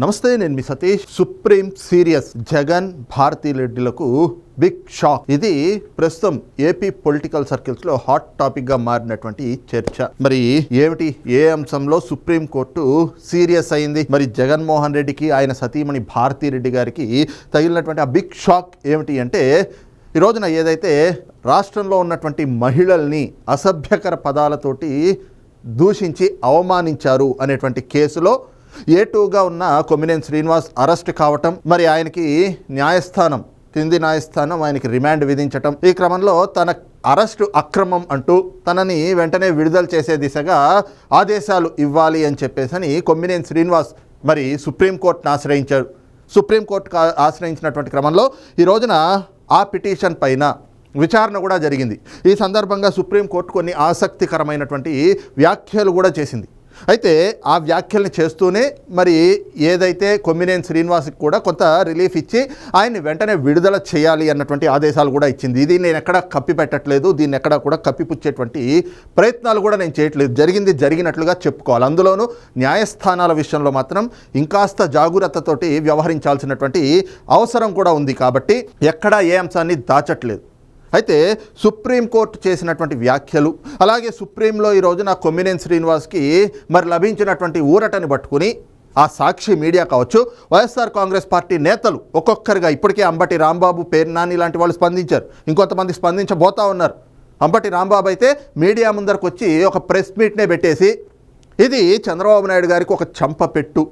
నమస్తే నేను మీ సతీష్. సుప్రీం సీరియస్ జగన్ భారతీ రెడ్డిలకు బిగ్ షాక్ ఇది ప్రస్తుతం ఏపీ పొలిటికల్ సర్కిల్స్లో హాట్ టాపిక్గా మారినటువంటి చర్చ. మరి ఏమిటి? ఏ అంశంలో సుప్రీం కోర్టు సీరియస్ అయింది? మరి జగన్మోహన్ రెడ్డికి ఆయన సతీమణి భారతీ రెడ్డి గారికి తగిలినటువంటి ఆ బిగ్ షాక్ ఏమిటి అంటే ఈ రోజున ఏదైతే రాష్ట్రంలో ఉన్నటువంటి మహిళల్ని అసభ్యకర పదాలతోటి దూషించి అవమానించారు అనేటువంటి కేసులో ఏ టూగా ఉన్న కొమ్మినేని శ్రీనివాస్ అరెస్ట్ కావటం మరి ఆయనకి న్యాయస్థానం కింది న్యాయస్థానం ఆయనకి రిమాండ్ విధించటం. ఈ క్రమంలో తన అరెస్టు అక్రమం అంటూ తనని వెంటనే విడుదల చేసే దిశగా ఆదేశాలు ఇవ్వాలి అని చెప్పేసని కొమ్మినేని శ్రీనివాస్ మరి సుప్రీంకోర్టును ఆశ్రయించాడు సుప్రీంకోర్టు ఆశ్రయించినటువంటి క్రమంలో ఈ రోజున ఆ పిటిషన్ పైన విచారణ కూడా జరిగింది. ఈ సందర్భంగా సుప్రీంకోర్టు కొన్ని ఆసక్తికరమైనటువంటి వ్యాఖ్యలు కూడా చేసింది. అయితే ఆ వ్యాఖ్యల్ని చేస్తూనే మరి ఏదైతే కొమ్మినేని శ్రీనివాస్కి కూడా కొంత రిలీఫ్ ఇచ్చి ఆయన్ని వెంటనే విడుదల చేయాలి అన్నటువంటి ఆదేశాలు కూడా ఇచ్చింది. ఇది నేను ఎక్కడ కప్పి పెట్టట్లేదు దీన్ని ఎక్కడ కూడా కప్పిపుచ్చేటువంటి ప్రయత్నాలు కూడా నేను చేయట్లేదు. జరిగింది జరిగినట్లుగా చెప్పుకోవాలి. అందులోనూ న్యాయస్థానాల విషయంలో మాత్రం ఇంకాస్త జాగ్రత్తతోటి వ్యవహరించాల్సినటువంటి అవసరం కూడా ఉంది కాబట్టి ఎక్కడా ఏ అంశాన్ని దాచట్లేదు. అయితే సుప్రీంకోర్టు చేసినటువంటి వ్యాఖ్యలు అలాగే సుప్రీంలో ఈ రోజున కొమ్మినేని శ్రీనివాస్కి మరి లభించినటువంటి ఊరటని పట్టుకుని ఆ సాక్షి మీడియా కావచ్చు వైఎస్ఆర్ కాంగ్రెస్ పార్టీ నేతలు ఒక్కొక్కరిగా ఇప్పటికే అంబటి రాంబాబు పేర్నాని లాంటి వాళ్ళు స్పందించారు. ఇంకొంతమంది స్పందించబోతా ఉన్నారు. అంబటి రాంబాబు అయితే మీడియా ముందరకు వచ్చి ఒక ప్రెస్ మీట్నే పెట్టేసి ఇది చంద్రబాబు నాయుడు గారికి ఒక చంప పెట్టు.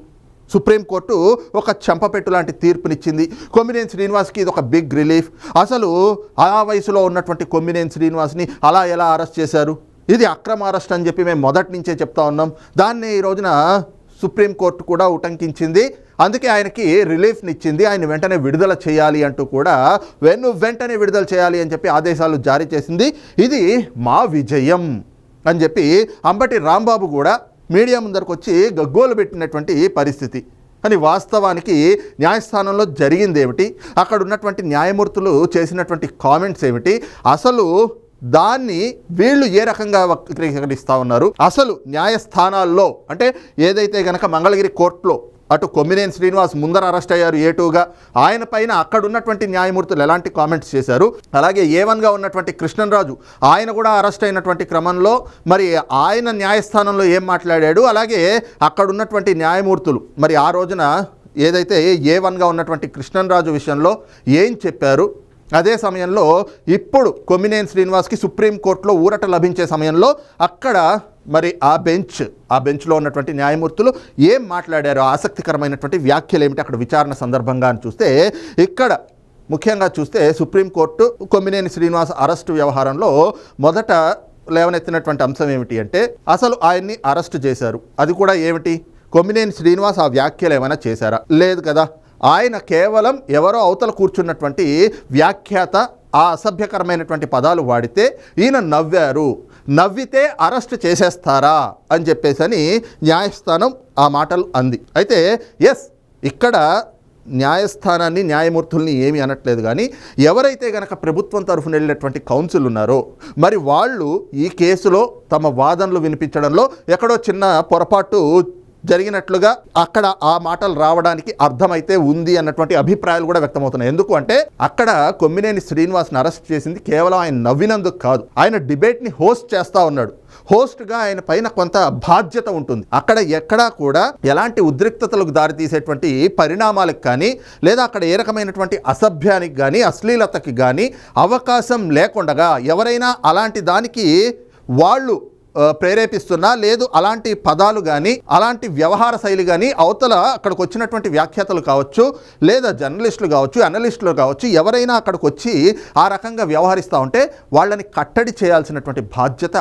సుప్రీంకోర్టు ఒక చెంపపెట్టు లాంటి తీర్పునిచ్చింది. కొమ్మినేని శ్రీనివాస్కి ఇది ఒక బిగ్ రిలీఫ్ అసలు ఆ వయసులో ఉన్నటువంటి కొమ్మినేని శ్రీనివాస్ని అలా ఎలా అరెస్ట్ చేశారు? ఇది అక్రమ అరెస్ట్ అని చెప్పి మేము మొదటి నుంచే చెప్తా ఉన్నాం. దాన్ని ఈ రోజున సుప్రీంకోర్టు కూడా ఉటంకించింది. అందుకే ఆయనకి రిలీఫ్నిచ్చింది. ఆయన వెంటనే విడుదల చేయాలి అంటూ కూడా వెన్ను వెంటనే విడుదల చేయాలి అని చెప్పి ఆదేశాలు జారీ చేసింది. ఇది మా విజయం అని చెప్పి అంబటి రాంబాబు కూడా మీడియా ముందరకు వచ్చి గగ్గోలు పెట్టినటువంటి పరిస్థితి. కానీ వాస్తవానికి న్యాయస్థానంలో జరిగింది ఏమిటి అక్కడ ఉన్నటువంటి న్యాయమూర్తులు చేసినటువంటి కామెంట్స్ ఏమిటి? అసలు దాన్ని వీళ్ళు ఏ రకంగా వక్రీకరిస్తూ ఉన్నారు? అసలు న్యాయస్థానాల్లో అంటే ఏదైతే గనక మంగళగిరి కోర్టులో అటు కొమ్మినేని శ్రీనివాస్ ముందర అరెస్ట్ అయ్యారు ఏటూగా. ఆయన పైన అక్కడ ఉన్నటువంటి న్యాయమూర్తులు ఎలాంటి కామెంట్స్ చేశారు? అలాగే ఏ వన్గా ఉన్నటువంటి కృష్ణరాజు ఆయన కూడా అరెస్ట్ అయినటువంటి క్రమంలో మరి ఆయన న్యాయస్థానంలో ఏం మాట్లాడాడు? అలాగే అక్కడ ఉన్నటువంటి న్యాయమూర్తులు మరి ఆ రోజున ఏదైతే ఏ వన్గా ఉన్నటువంటి కృష్ణరాజు విషయంలో ఏం చెప్పారు? అదే సమయంలో ఇప్పుడు కొమ్మినేని శ్రీనివాస్కి సుప్రీంకోర్టులో ఊరట లభించే సమయంలో అక్కడ మరి ఆ బెంచ్ ఆ బెంచ్లో ఉన్నటువంటి న్యాయమూర్తులు ఏం మాట్లాడారో ఆసక్తికరమైనటువంటి వ్యాఖ్యలు ఏమిటి అక్కడ విచారణ సందర్భంగా అని చూస్తే ఇక్కడ ముఖ్యంగా చూస్తే సుప్రీంకోర్టు కొమ్మినేని శ్రీనివాస్ అరెస్టు వ్యవహారంలో మొదట లేవనెత్తినటువంటి అంశం ఏమిటి అంటే అసలు ఆయన్ని అరెస్ట్ చేశారు. అది కూడా ఏమిటి? కొమ్మినేని శ్రీనివాస్ ఆ వ్యాఖ్యలు ఏమైనా చేశారా? లేదు కదా. ఆయన కేవలం ఎవరో అవతల కూర్చున్నటువంటి వ్యాఖ్యాత ఆ అసభ్యకరమైనటువంటి పదాలు వాడితే ఈయన నవ్వారు. నవ్వితే అరెస్ట్ చేసేస్తారా అని చెప్పేసి అని న్యాయస్థానం ఆ మాటలు అంది. అయితే ఎస్ ఇక్కడ న్యాయస్థానాన్ని న్యాయమూర్తుల్ని ఏమీ అనట్లేదు కానీ ఎవరైతే గనక ప్రభుత్వం తరఫున వెళ్ళినటువంటి కౌన్సిల్ ఉన్నారో మరి వాళ్ళు ఈ కేసులో తమ వాదనలు వినిపించడంలో ఎక్కడో చిన్న పొరపాటు జరిగినట్లుగా అక్కడ ఆ మాటలు రావడానికి అర్థమైతే ఉంది అన్నటువంటి అభిప్రాయాలు కూడా వ్యక్తమవుతున్నాయి. ఎందుకు అంటే అక్కడ కొమ్మినేని శ్రీనివాస్ని అరెస్ట్ చేసింది కేవలం ఆయన నవ్వినందుకు కాదు. ఆయన డిబేట్ని హోస్ట్ చేస్తూ ఉన్నాడు. హోస్ట్గా ఆయన పైన కొంత బాధ్యత ఉంటుంది. అక్కడ ఎక్కడా కూడా ఎలాంటి ఉద్రిక్తతలకు దారితీసేటువంటి పరిణామాలకు కానీ లేదా అక్కడ ఏ రకమైనటువంటి అసభ్యానికి కానీ అశ్లీలతకి కానీ అవకాశం లేకుండగా ఎవరైనా అలాంటి దానికి వాళ్ళు ప్రేరేపిస్తున్నా లేదు అలాంటి పదాలు కానీ అలాంటి వ్యవహార శైలి కానీ అవతల అక్కడికి వచ్చినటువంటి వ్యాఖ్యాతలు కావచ్చు లేదా జర్నలిస్టులు కావచ్చు అనలిస్టులు కావచ్చు ఎవరైనా అక్కడికి వచ్చి ఆ రకంగా వ్యవహరిస్తూ ఉంటే వాళ్ళని కట్టడి చేయాల్సినటువంటి బాధ్యత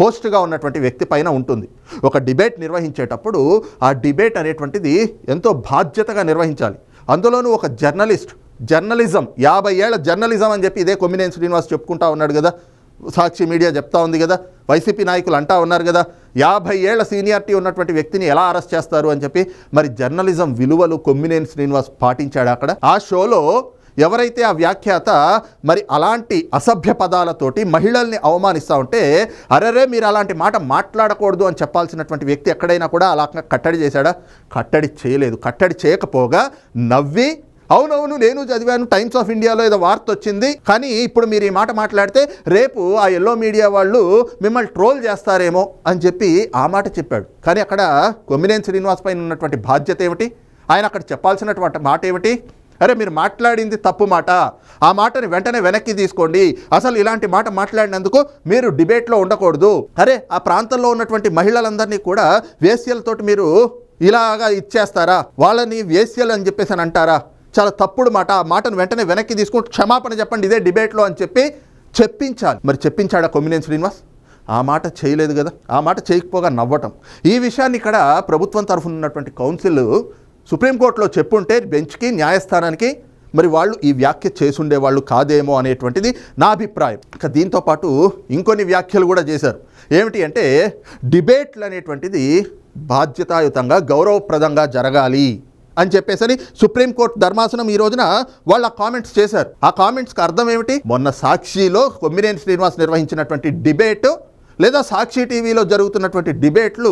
హోస్ట్గా ఉన్నటువంటి వ్యక్తి పైన ఉంటుంది. ఒక డిబేట్ నిర్వహించేటప్పుడు ఆ డిబేట్ అనేటువంటిది ఎంతో బాధ్యతగా నిర్వహించాలి. అందులోనూ ఒక జర్నలిస్ట్ జర్నలిజం యాభై ఏళ్ళ జర్నలిజం అని చెప్పి ఇదే కొమ్మినేని శ్రీనివాస్ చెప్పుకుంటా ఉన్నాడు కదా. సాక్షి మీడియా చెప్తా ఉంది కదా వైసీపీ నాయకులు అంటా ఉన్నారు కదా యాభై ఏళ్ళ సీనియారిటీ ఉన్నటువంటి వ్యక్తిని ఎలా అరెస్ట్ చేస్తారు అని చెప్పి మరి జర్నలిజం విలువలు కొమ్మినేని శ్రీనివాస్ పాటించాడు అక్కడ? ఆ షోలో ఎవరైతే ఆ వ్యాఖ్యాత మరి అలాంటి అసభ్య పదాలతోటి మహిళల్ని అవమానిస్తూ ఉంటే అరెరే మీరు అలాంటి మాట మాట్లాడకూడదు అని చెప్పాల్సినటువంటి వ్యక్తి ఎక్కడైనా కూడా అలా కట్టడి చేశాడా? కట్టడి చేయలేదు. కట్టడి చేయకపోగా నవ్వి అవునవును నేను చదివాను టైమ్స్ ఆఫ్ ఇండియాలో ఏదో వార్త వచ్చింది. కానీ ఇప్పుడు మీరు ఈ మాట మాట్లాడితే రేపు ఆ ఎల్లో మీడియా వాళ్ళు మిమ్మల్ని ట్రోల్ చేస్తారేమో అని చెప్పి ఆ మాట చెప్పాడు. కానీ అక్కడ కొమ్మినేని శ్రీనివాస్ పైన ఉన్నటువంటి బాధ్యత ఏమిటి? ఆయన అక్కడ చెప్పాల్సినటువంటి మాట ఏమిటి? అరే మీరు మాట్లాడింది తప్పు మాట. ఆ మాటని వెంటనే వెనక్కి తీసుకోండి. అసలు ఇలాంటి మాట మాట్లాడినందుకు మీరు డిబేట్లో ఉండకూడదు. అరే ఆ ప్రాంతంలో ఉన్నటువంటి మహిళలందరినీ కూడా వేస్యలతోటి మీరు ఇలాగా ఇచ్చేస్తారా? వాళ్ళని వేస్యలు అని చెప్పేసి అని అంటారా? చాలా తప్పుడు మాట. ఆ మాటను వెంటనే వెనక్కి తీసుకుని క్షమాపణ చెప్పండి ఇదే డిబేట్లో అని చెప్పి చెప్పించాలి. మరి చెప్పించాడా కొమ్మినేని శ్రీనివాస్? ఆ మాట చేయలేదు కదా. ఆ మాట చేయకపోగా నవ్వటం. ఈ విషయాన్ని ఇక్కడ ప్రభుత్వం తరఫున ఉన్నటువంటి కౌన్సిల్ సుప్రీంకోర్టులో చెప్పుంటే బెంచ్కి న్యాయస్థానానికి మరి వాళ్ళు ఈ వ్యాఖ్య చేసుండే వాళ్ళు కాదేమో అనేటువంటిది నా అభిప్రాయం. ఇక దీంతో పాటు ఇంకొన్ని వ్యాఖ్యలు కూడా చేశారు. ఏమిటి అంటే డిబేట్లు అనేటువంటిది బాధ్యతాయుతంగా గౌరవప్రదంగా జరగాలి. అని చెప్పేసరి సుప్రీంకోర్టు ధర్మాసనం ఈ రోజున వాళ్ళు ఆ కామెంట్స్ చేశారు. ఆ కామెంట్స్కి అర్థం ఏమిటి? మొన్న సాక్షిలో కొమ్మిరేని శ్రీనివాస్ నిర్వహించినటువంటి డిబేట్ లేదా సాక్షి టీవీలో జరుగుతున్నటువంటి డిబేట్లు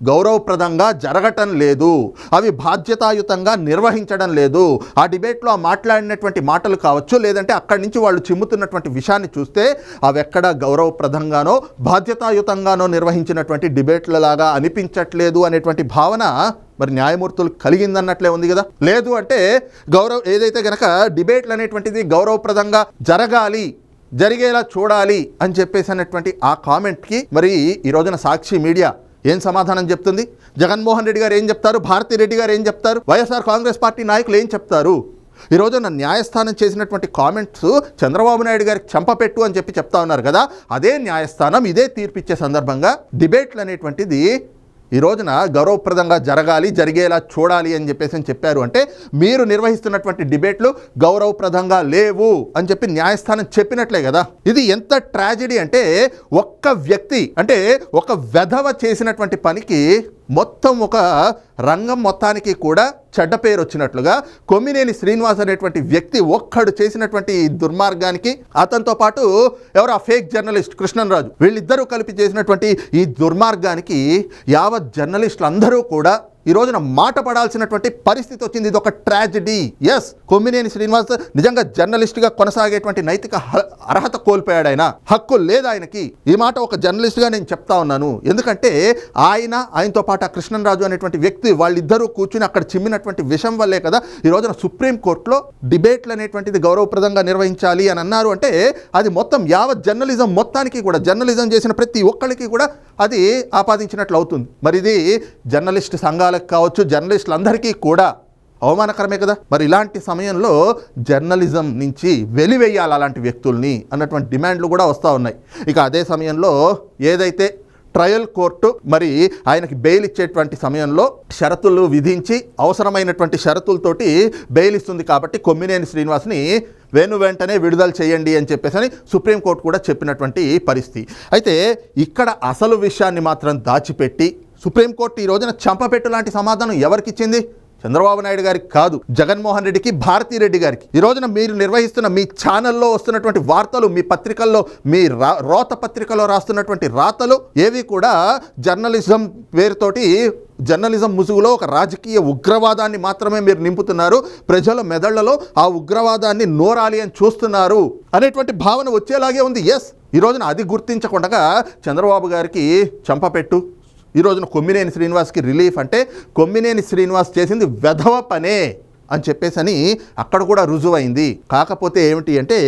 గౌరవప్రదంగా జరగటం లేదు. అవి బాధ్యతాయుతంగా నిర్వహించడం లేదు. ఆ డిబేట్లో ఆ మాట్లాడినటువంటి మాటలు కావచ్చు లేదంటే అక్కడి నుంచి వాళ్ళు చిమ్ముతున్నటువంటి విషయాన్ని చూస్తే అవి ఎక్కడ గౌరవప్రదంగానో బాధ్యతాయుతంగానో నిర్వహించినటువంటి డిబేట్లలాగా అనిపించట్లేదు అనేటువంటి భావన మరి న్యాయమూర్తులు కలిగిందన్నట్లే ఉంది కదా. లేదు అంటే గౌరవ ఏదైతే గనక డిబేట్లు అనేటువంటిది గౌరవప్రదంగా జరగాలి జరిగేలా చూడాలి అని చెప్పేసి అన్నటువంటి ఆ కామెంట్కి మరి ఈ రోజున సాక్షి మీడియా ఏం సమాధానం చెప్తుంది? జగన్మోహన్ రెడ్డి గారు ఏం చెప్తారు? భారతీ రెడ్డి గారు ఏం చెప్తారు? వైఎస్ఆర్ కాంగ్రెస్ పార్టీ నాయకులు ఏం చెప్తారు? ఈరోజు నా న్యాయస్థానం చేసినటువంటి కామెంట్స్ చంద్రబాబు నాయుడు గారికి చంపపెట్టు అని చెప్పి చెప్తా ఉన్నారు కదా. అదే న్యాయస్థానం ఇదే తీర్పిచ్చే సందర్భంగా డిబేట్లు అనేటువంటిది ఈ రోజున గౌరవప్రదంగా జరగాలి జరిగేలా చూడాలి అని చెప్పేసి అని చెప్పారు అంటే మీరు నిర్వహిస్తున్నటువంటి డిబేట్లు గౌరవప్రదంగా లేవు అని చెప్పి న్యాయస్థానం చెప్పినట్లే కదా. ఇది ఎంత ట్రాజిడీ అంటే ఒక్క వ్యక్తి అంటే ఒక వెధవ చేసినటువంటి పనికి మొత్తం ఒక రంగం మొత్తానికి కూడా చెడ్డ పేరు వచ్చినట్లుగా కొమ్మినేని శ్రీనివాస్ అనేటువంటి వ్యక్తి ఒక్కడు చేసినటువంటి ఈ దుర్మార్గానికి అతనితో పాటు ఎవరు ఆ ఫేక్ జర్నలిస్ట్ కృష్ణన్రాజు వీళ్ళిద్దరూ కలిపి చేసినటువంటి ఈ దుర్మార్గానికి యావత్ జర్నలిస్టులు అందరూ కూడా ఈ రోజున మాట పడాల్సినటువంటి పరిస్థితి వచ్చింది. ఇది ఒక ట్రాజడీ. ఎస్ కొమ్మినేని శ్రీనివాస్ నిజంగా జర్నలిస్ట్గా కొనసాగేటువంటి నైతిక అర్హత కోల్పోయాడు ఆయన. హక్కు లేదు ఆయనకి. ఈ మాట ఒక జర్నలిస్ట్గా నేను చెప్తా ఉన్నాను. ఎందుకంటే ఆయన ఆయనతో పాటు ఆ కృష్ణరాజు అనేటువంటి వ్యక్తి వాళ్ళిద్దరూ కూర్చుని అక్కడ చిమ్మినటువంటి విషయం వల్లే కదా ఈ రోజున సుప్రీంకోర్టులో డిబేట్లు అనేటువంటిది గౌరవప్రదంగా నిర్వహించాలి అని అన్నారు. అంటే అది మొత్తం యావత్ జర్నలిజం మొత్తానికి కూడా జర్నలిజం చేసిన ప్రతి ఒక్కరికి కూడా అది ఆపాదించినట్లు అవుతుంది. మరి ఇది జర్నలిస్ట్ సంఘాలకు కావచ్చు జర్నలిస్టులందరికీ కూడా అవమానకరమే కదా? మరి ఇలాంటి సమయంలో జర్నలిజం నుంచి వెలివేయాలి అలాంటి వ్యక్తుల్ని అన్నటువంటి డిమాండ్లు కూడా వస్తూ ఉన్నాయి. ఇక అదే సమయంలో ఏదైతే ట్రయల్ కోర్టు మరి ఆయనకి బెయిల్ ఇచ్చేటువంటి సమయంలో షరతులు విధించి అవసరమైనటువంటి షరతులతోటి బెయిల్ ఇస్తుంది కాబట్టి కొమ్మినేని శ్రీనివాస్ని వెను వెంటనే విడుదల చేయండి అని చెప్పేసి అని సుప్రీంకోర్టు కూడా చెప్పినటువంటి పరిస్థితి. అయితే ఇక్కడ అసలు విషయాన్ని మాత్రం దాచిపెట్టి సుప్రీంకోర్టు ఈ రోజున చంపపెట్టు లాంటి సమాధానం ఎవరికిచ్చింది? చంద్రబాబు నాయుడు గారికి కాదు జగన్మోహన్ రెడ్డికి భారతీ రెడ్డి గారికి. ఈ రోజున మీరు నిర్వహిస్తున్న మీ ఛానల్లో వస్తున్నటువంటి వార్తలు మీ పత్రికల్లో మీ రా రోత పత్రికలో రాస్తున్నటువంటి రాతలు ఏవి కూడా జర్నలిజం పేరుతోటి జర్నలిజం ముసుగులో ఒక రాజకీయ ఉగ్రవాదాన్ని మాత్రమే మీరు నింపుతున్నారు. ప్రజల మెదళ్ళలో ఆ ఉగ్రవాదాన్ని నోరాలి అని చూస్తున్నారు అనేటువంటి భావన వచ్చేలాగే ఉంది. ఎస్ ఈ రోజున అది గుర్తించకుండా చంద్రబాబు గారికి చంపపెట్టు ఈ రోజున కొమ్మినేని శ్రీనివాస్కి రిలీఫ్ అంటే కొమ్మినేని శ్రీనివాస్ చేసింది వెధవ పనే అని చెప్పేసి అని అక్కడ కూడా రుజువైంది. కాకపోతే ఏమిటి అంటే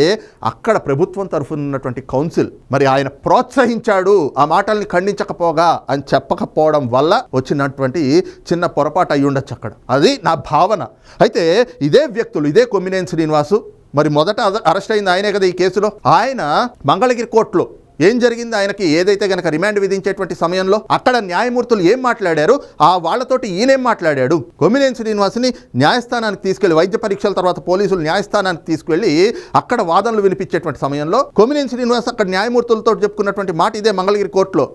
అక్కడ ప్రభుత్వం తరఫున ఉన్నటువంటి కౌన్సిల్ మరి ఆయన ప్రోత్సహించాడు ఆ మాటల్ని ఖండించకపోగా అని చెప్పకపోవడం వల్ల వచ్చినటువంటి చిన్న పొరపాటు అయి ఉండొచ్చు అక్కడ. అది నా భావన. అయితే ఇదే వ్యక్తులు ఇదే కొమ్మినేని శ్రీనివాసు మరి మొదట అరెస్ట్ అయింది ఆయనే కదా ఈ కేసులో. ఆయన మంగళగిరి కోర్టులో ఏం జరిగింది? ఆయనకి ఏదైతే గనక రిమాండ్ విధించేటువంటి సమయంలో అక్కడ న్యాయమూర్తులు ఏం మాట్లాడారు? ఆ వాళ్ళతోటి ఈయనేం మాట్లాడాడు? కొమ్మినేని శ్రీనివాస్ని న్యాయస్థానానికి తీసుకెళ్ళి వైద్య పరీక్షల తర్వాత పోలీసులు న్యాయస్థానానికి తీసుకెళ్ళి అక్కడ వాదనలు వినిపించేటువంటి సమయంలో కొమ్మినేని శ్రీనివాస్ అక్కడ న్యాయమూర్తులతో చెప్పుకున్నటువంటి మాట ఇదే మంగళగిరి కోర్టులో.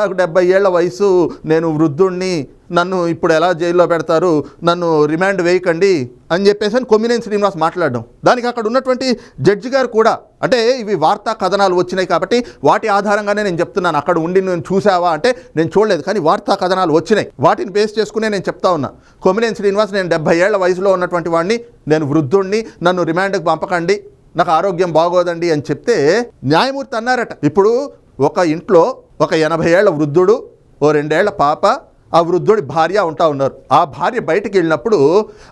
నాకు డెబ్బై ఏళ్ళ వయసు నేను వృద్ధుణ్ణి నన్ను ఇప్పుడు ఎలా జైల్లో పెడతారు? నన్ను రిమాండ్ వేయకండి అని చెప్పేసి అని కొమ్మినేని శ్రీనివాస్ మాట్లాడడం. దానికి అక్కడ ఉన్నటువంటి జడ్జి గారు కూడా అంటే ఇవి వార్తా కథనాలు వచ్చినాయి కాబట్టి వాటి ఆధారంగానే నేను చెప్తున్నాను. అక్కడ ఉండి నేను చూసావా అంటే నేను చూడలేదు కానీ వార్తా కథనాలు వచ్చినాయి. వాటిని బేస్ చేసుకునే నేను చెప్తా ఉన్నా. కొమ్మినేని శ్రీనివాస్ నేను డెబ్బై ఏళ్ళ వయసులో ఉన్నటువంటి వాడిని నేను వృద్ధుణ్ణి నన్ను రిమాండ్కి పంపకండి నాకు ఆరోగ్యం బాగోదండి అని చెప్తే న్యాయమూర్తి అన్నారట. ఇప్పుడు ఒక ఇంట్లో ఒక ఎనభై ఏళ్ళ వృద్ధుడు ఓ రెండేళ్ళ పాప ఆ వృద్ధుడి భార్య ఉంటా ఉన్నారు. ఆ భార్య బయటికి వెళ్ళినప్పుడు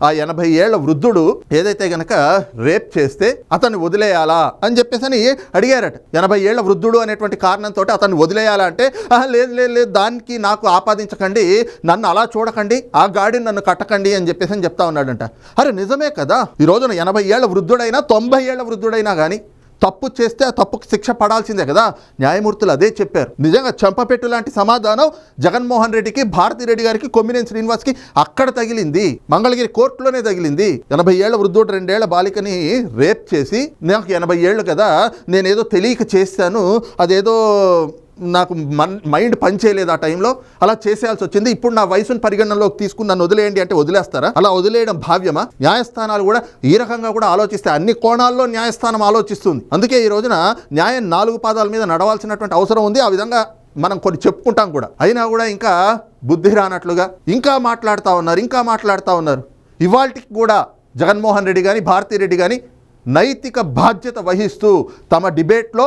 ఆ ఎనభై ఏళ్ళ వృద్ధుడు ఏదైతే గనక రేప్ చేస్తే అతన్ని వదిలేయాలా అని చెప్పేసి అని అడిగారట. ఎనభై ఏళ్ళ వృద్ధుడు అనేటువంటి కారణంతో అతన్ని వదిలేయాలా అంటే "ఆహా, లేదు లేదు లేదు దానికి నాకు ఆపాదించకండి నన్ను అలా చూడకండి ఆ గాడిని నన్ను కట్టకండి అని చెప్పేసి అని చెప్తా ఉన్నాడంట. అరే నిజమే కదా. ఈ రోజున ఎనభై ఏళ్ళ వృద్ధుడైనా తొంభై ఏళ్ళ వృద్ధుడైనా కానీ తప్పు చేస్తే ఆ తప్పుకు శిక్ష పడాల్సిందే కదా. న్యాయమూర్తులు అదే చెప్పారు. నిజంగా చంపపెట్టు లాంటి సమాధానం జగన్మోహన్ రెడ్డికి భారతిరెడ్డి గారికి కొమ్మినేని శ్రీనివాస్కి అక్కడ తగిలింది. మంగళగిరి కోర్టులోనే తగిలింది. ఎనభై ఏళ్ళ వృద్ధుడు రెండేళ్ళ బాలికని రేప్ చేసి నాకు ఎనభై ఏళ్ళు కదా నేనేదో తెలియక చేశాను అదేదో నాకు మన్ మైండ్ పనిచేయలేదు ఆ టైంలో. అలా చేసేయాల్సి వచ్చింది ఇప్పుడు నా వయసును పరిగణనలోకి తీసుకుని నన్ను వదిలేయండి అంటే వదిలేస్తారా? అలా వదిలేయడం భావ్యమా? న్యాయస్థానాలు కూడా ఈ రకంగా కూడా ఆలోచిస్తాయి అన్ని కోణాల్లో న్యాయస్థానం ఆలోచిస్తుంది. అందుకే ఈ రోజున న్యాయం నాలుగు పాదాల మీద నడవాల్సినటువంటి అవసరం ఉంది. ఆ విధంగా మనం కొన్ని చెప్పుకుంటాం కూడా. అయినా కూడా ఇంకా బుద్ధి రానట్లుగా ఇంకా మాట్లాడుతూ ఉన్నారు ఇంకా మాట్లాడుతూ ఉన్నారు. ఇవాళకి కూడా జగన్మోహన్ రెడ్డి కానీ భారతిరెడ్డి కానీ నైతిక బాధ్యత వహిస్తూ తమ డిబేట్లో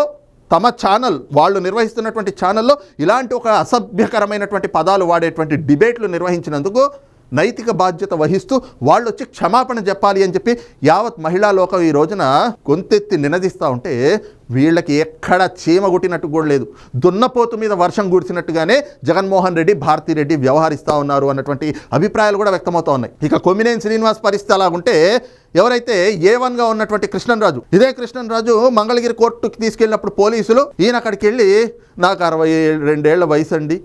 తమ ఛానల్ వాళ్ళు నిర్వహిస్తున్నటువంటి ఛానల్లో ఇలాంటి ఒక అసభ్యకరమైనటువంటి పదాలు వాడేటువంటి డిబేట్లు నిర్వహించినందుకు నైతిక బాధ్యత వహిస్తూ వాళ్ళు వచ్చి క్షమాపణ చెప్పాలి అని చెప్పి యావత్ మహిళా లోకం ఈ రోజున గొంతెత్తి నినదిస్తూ ఉంటే వీళ్ళకి ఎక్కడ చీమ కొట్టినట్టు కూడా లేదు. దున్నపోతు మీద వర్షం కురిసినట్టుగానే జగన్మోహన్ రెడ్డి భారతిరెడ్డి వ్యవహరిస్తూ ఉన్నారు అన్నటువంటి అభిప్రాయాలు కూడా వ్యక్తమవుతా ఉన్నాయి. ఇక కొమ్మినేని శ్రీనివాస్ పరిస్థితి అలాగుంటే ఎవరైతే ఏ వన్గా ఉన్నటువంటి కృష్ణన్రాజు ఇదే కృష్ణన్రాజు మంగళగిరి కోర్టుకి తీసుకెళ్ళినప్పుడు పోలీసులు ఈయన అక్కడికి వెళ్ళి నాకు అరవై రెండేళ్ళ వయసు అండి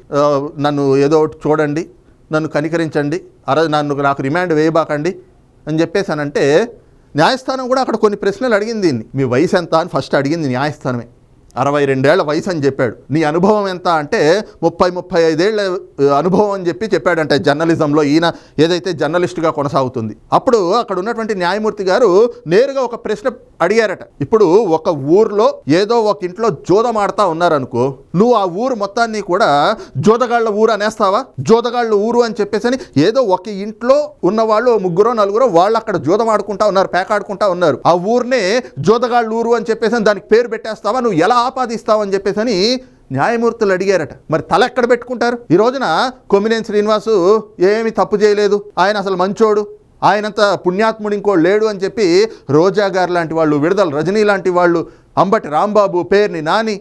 నన్ను ఏదో ఒకటి చూడండి నన్ను కనికరించండి అర నన్ను నాకు రిమాండ్ వేయబాకండి అని చెప్పేసానంటే న్యాయస్థానం కూడా అక్కడ కొన్ని ప్రశ్నలు అడిగింది దీన్ని. మీ వయసు ఎంత అని ఫస్ట్ అడిగింది న్యాయస్థానమే. అరవై రెండేళ్ళ వయసు అని చెప్పాడు. నీ అనుభవం ఎంత అంటే ముప్పై ముప్పై ఐదేళ్ళ అనుభవం అని చెప్పి చెప్పాడంటే జర్నలిజంలో ఈయన ఏదైతే జర్నలిస్టుగా కొనసాగుతుంది. అప్పుడు అక్కడ ఉన్నటువంటి న్యాయమూర్తి గారు నేరుగా ఒక ప్రశ్న అడిగారట. ఇప్పుడు ఒక ఊర్లో ఏదో ఒక ఇంట్లో జోదం ఉన్నారనుకో నువ్వు ఆ ఊరు మొత్తాన్ని కూడా జోదగాళ్ళ ఊరు అనేస్తావా? జోదగాళ్ళ ఊరు అని చెప్పేసి అని ఏదో ఒక ఇంట్లో ఉన్న వాళ్ళు ముగ్గురో నలుగురో వాళ్ళు అక్కడ జోదం ఆడుకుంటా ఉన్నారు పేకాడుకుంటా ఉన్నారు. ఆ ఊరినే జోదగాళ్ళ ఊరు అని చెప్పేసి అని దానికి పేరు పెట్టేస్తావా? నువ్వు ఎలా ఆపాదిస్తావని చెప్పేసి అని న్యాయమూర్తులు అడిగారట. మరి తల ఎక్కడ పెట్టుకుంటారు? ఈ రోజున కొమ్మినేని శ్రీనివాసు ఏమీ తప్పు చేయలేదు. ఆయన అసలు మంచోడు. ఆయనంత పుణ్యాత్ముడు ఇంకోడు లేడు అని చెప్పి రోజా గారు లాంటి వాళ్ళు విడుదల రజనీ లాంటి వాళ్ళు అంబటి రాంబాబు పేర్ని నాని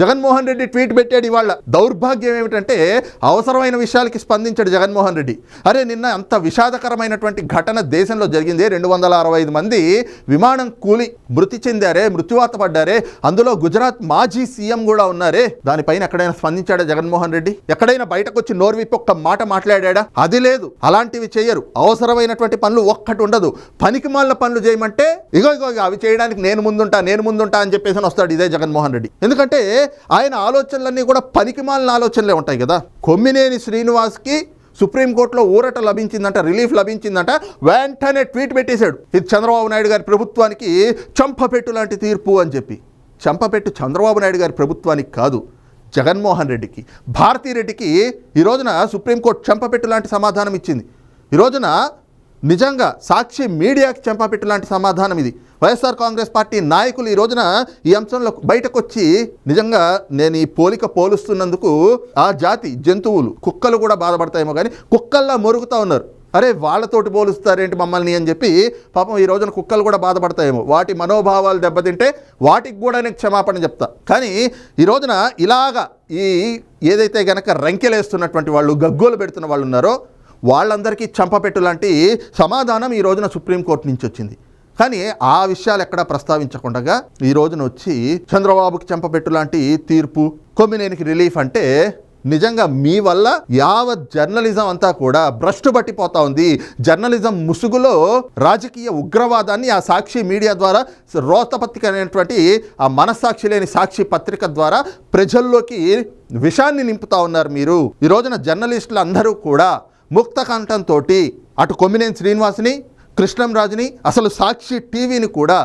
జగన్మోహన్ రెడ్డి ట్వీట్ పెట్టాడు ఇవాళ. దౌర్భాగ్యం ఏమిటంటే అవసరమైన విషయాలకి స్పందించాడు జగన్మోహన్ రెడ్డి. అరే నిన్న అంత విషాదకరమైనటువంటి ఘటన దేశంలో జరిగింది. రెండు వందల అరవై ఐదు మంది విమానం కూలి మృతి చెందారే మృత్యువాత పడ్డారే. అందులో గుజరాత్ మాజీ సీఎం కూడా ఉన్నారే. దానిపైన ఎక్కడైనా స్పందించాడా జగన్మోహన్ రెడ్డి? ఎక్కడైనా బయటకు వచ్చి నోరు ఒక్క మాట మాట్లాడా అది లేదు. అలాంటివి చేయరు. అవసరమైనటువంటి పనులు ఒక్కటి ఉండదు. పనికి మాలిన పనులు చేయమంటే ఇగో ఇగో అవి చేయడానికి నేను ముందుంటా నేను ముందుంటా అని చెప్పేసి వస్తాడు ఇదే జగన్మోహన్ రెడ్డి. ఎందుకంటే ఆయన ఆలోచనలన్నీ కూడా పనికి మాలిన ఆలోచనలే ఉంటాయి కదా. కొమ్మినేని శ్రీనివాస్కి సుప్రీంకోర్టులో ఊరట లభించిందంట రిలీఫ్ లభించిందంట వెంటనే ట్వీట్ పెట్టేశాడు. ఇది చంద్రబాబు నాయుడు గారి ప్రభుత్వానికి చంపపెట్టు లాంటి తీర్పు అని చెప్పి. చంపపెట్టు చంద్రబాబు నాయుడు గారి ప్రభుత్వానికి కాదు జగన్మోహన్ రెడ్డికి. భారతీరెడ్డికి ఈ రోజున సుప్రీంకోర్టు చంపపెట్టు లాంటి సమాధానం ఇచ్చింది. ఈ రోజున నిజంగా సాక్షి మీడియాకి చెంపపెట్టు లాంటి సమాధానం ఇది. వైఎస్ఆర్ కాంగ్రెస్ పార్టీ నాయకులు ఈ రోజున ఈ అంశంలో బయటకు వచ్చి నిజంగా నేను ఈ పోలిక పోలుస్తున్నందుకు ఆ జాతి జంతువులు కుక్కలు కూడా బాధపడతాయేమో కానీ కుక్కల్లా మొరుగుతూ ఉన్నారు. అరే వాళ్ళతోటి పోలుస్తారేంటి మమ్మల్ని అని చెప్పి పాపం ఈ రోజున కుక్కలు కూడా బాధపడతాయేమో. వాటి మనోభావాలు దెబ్బతింటే వాటికి కూడా నేను క్షమాపణ చెప్తా. కానీ ఈ రోజున ఇలాగా ఈ ఏదైతే గనక రంకెలేస్తున్నటువంటి వాళ్ళు గగ్గోలు పెడుతున్న వాళ్ళు ఉన్నారో వాళ్ళందరికీ చంపపెట్టు లాంటి సమాధానం ఈ రోజున సుప్రీంకోర్టు నుంచి వచ్చింది. కానీ ఆ విషయాలు ఎక్కడా ప్రస్తావించకుండా ఈ రోజున వచ్చి చంద్రబాబుకి చంపపెట్టు లాంటి తీర్పు కొమ్మినేనికి రిలీఫ్ అంటే నిజంగా మీ వల్ల యావత్ జర్నలిజం అంతా కూడా భ్రష్టు పట్టిపోతా ఉంది. జర్నలిజం ముసుగులో రాజకీయ ఉగ్రవాదాన్ని ఆ సాక్షి మీడియా ద్వారా రోతపత్రిక అనేటువంటి ఆ మనస్సాక్షి లేని సాక్షి పత్రిక ద్వారా ప్రజల్లోకి విషాన్ని నింపుతా ఉన్నారు మీరు. ఈ రోజున జర్నలిస్టులు అందరూ కూడా ముక్తకంఠంతో అటు కొమ్మినేని శ్రీనివాస్ని కృష్ణంరాజుని అసలు సాక్షి టీవీని కూడా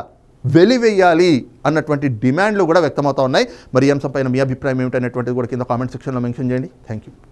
వెలివేయాలి అన్నటువంటి డిమాండ్లు కూడా వ్యక్తమవుతా ఉన్నాయి. మరి ఈ అంశంపైన మీ అభిప్రాయం ఏమిటనేటువంటిది కూడా కింద కామెంట్ సెక్షన్లో మెన్షన్ చేయండి. Thank you